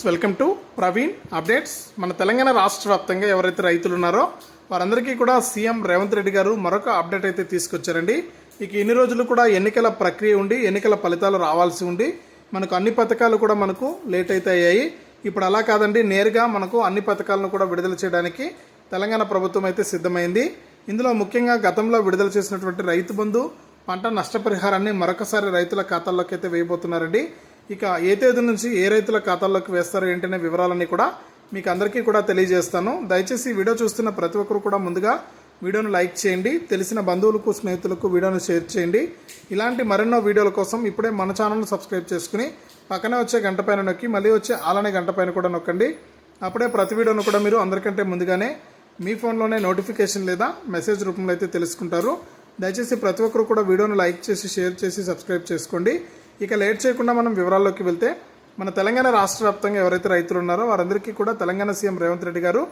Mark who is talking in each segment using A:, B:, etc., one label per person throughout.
A: Welcome to Praveen updates. మన తెలంగాణ రాష్ట్ర వ్యాప్తంగా ఎవరైతే రైతులు ఉన్నారో వారందరికీ కూడా సీఎం రేవంత్ రెడ్డి గారు మరొక అప్డేట్ అయితే తీసుకొచ్చారండి. ఇక ఇన్ని రోజులు కూడా ఎన్నికల ప్రక్రియ ఉండి ఎన్నికల ఫలితాలు రావాల్సి ఉండి మనకు అన్ని పథకాలు కూడా మనకు లేట్ అయితే అయ్యాయి. ఇప్పుడు అలా కాదండి నేరుగా మనకు అన్ని పథకాలను కూడా విడుదల చేయడానికి తెలంగాణ ప్రభుత్వం అయితే సిద్ధమైంది. ఇందులో ముఖ్యంగా గతంలో విడుదల చేసినటువంటి రైతు బంధు పంట నష్టపరిహారాన్ని మరొకసారి రైతుల ఖాతాల్లోకి అయితే వేయబోతున్నారండి. ఇక ఏ తేదీ నుంచి ఏ రైతుల ఖాతాల్లోకి వేస్తారో ఏంటనే వివరాలన్నీ కూడా మీకు అందరికీ కూడా తెలియజేస్తాను. దయచేసి వీడియో చూస్తున్న ప్రతి ఒక్కరు కూడా ముందుగా వీడియోను లైక్ చేయండి తెలిసిన బంధువులకు స్నేహితులకు వీడియోను షేర్ చేయండి. ఇలాంటి మరెన్నో వీడియోల కోసం ఇప్పుడే మన ఛానల్ను సబ్స్క్రైబ్ చేసుకుని పక్కనే వచ్చే గంట పైన నొక్కి మళ్ళీ వచ్చే ఆలనే గంట పైన కూడా నొక్కండి. అప్పుడే ప్రతి వీడియోను కూడా మీరు అందరికంటే ముందుగానే మీ ఫోన్లోనే నోటిఫికేషన్ లేదా మెసేజ్ రూపంలో అయితే తెలుసుకుంటారు. దయచేసి ప్రతి ఒక్కరు కూడా వీడియోను లైక్ చేసి షేర్ చేసి సబ్స్క్రైబ్ చేసుకోండి. ఇక లేట్ చేయకుండా మనం వివరాల్లోకి వెళ్తే మన తెలంగాణ రాష్ట్ర వ్యాప్తంగా ఎవరైతే రైతులు ఉన్నారో వారందరికీ కూడా తెలంగాణ సీఎం రేవంత్ రెడ్డి గారు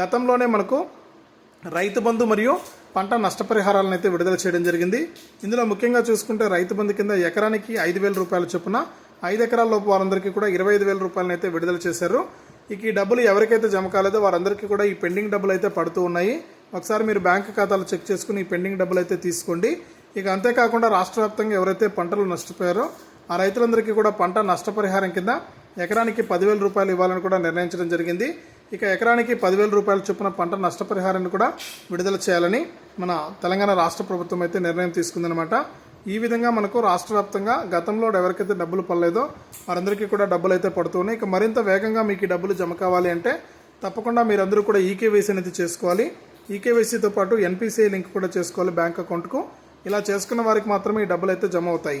A: గతంలోనే మనకు రైతు బంధు మరియు పంట నష్టపరిహారాలను అయితే విడుదల చేయడం జరిగింది. ఇందులో ముఖ్యంగా చూసుకుంటే రైతు బంధు కింద ఎకరానికి ఐదు వేల రూపాయల చొప్పున ఐదు ఎకరాల లోపు వారందరికీ కూడా ఇరవై ఐదు వేల రూపాయలను అయితే విడుదల చేశారు. ఇక ఈ డబ్బులు ఎవరికైతే జమ కాలేదో వారందరికీ కూడా ఈ పెండింగ్ డబ్బులు అయితే పడుతూ ఉన్నాయి. ఒకసారి మీరు బ్యాంక్ ఖాతాలు చెక్ చేసుకుని ఈ పెండింగ్ డబ్బులు అయితే తీసుకోండి. ఇక అంతేకాకుండా రాష్ట్ర వ్యాప్తంగా ఎవరైతే పంటలు నష్టపోయారో ఆ రైతులందరికీ కూడా పంట నష్టపరిహారం కింద ఎకరానికి పదివేల రూపాయలు ఇవ్వాలని కూడా నిర్ణయించడం జరిగింది. ఇక ఎకరానికి పదివేల రూపాయల చొప్పున పంట నష్టపరిహారాన్ని కూడా విడుదల చేయాలని మన తెలంగాణ రాష్ట్ర ప్రభుత్వం అయితే నిర్ణయం తీసుకుందనమాట ఈ విధంగా మనకు రాష్ట్ర వ్యాప్తంగా గతంలో ఎవరికైతే డబ్బులు పడలేదో వారందరికీ కూడా డబ్బులు అయితే పడుతున్నాయి ఇక మరింత వేగంగా మీకు ఈ డబ్బులు జమ కావాలి అంటే తప్పకుండా మీరందరూ కూడా ఈకేవైసీ అనేది చేసుకోవాలి. ఈకేవైసీతో పాటు ఎన్పిసిఐ లింక్ కూడా చేసుకోవాలి బ్యాంక్ అకౌంట్కు. ఇలా చేసుకున్న వారికి మాత్రమే ఈ డబ్బులు అయితే జమ అవుతాయి.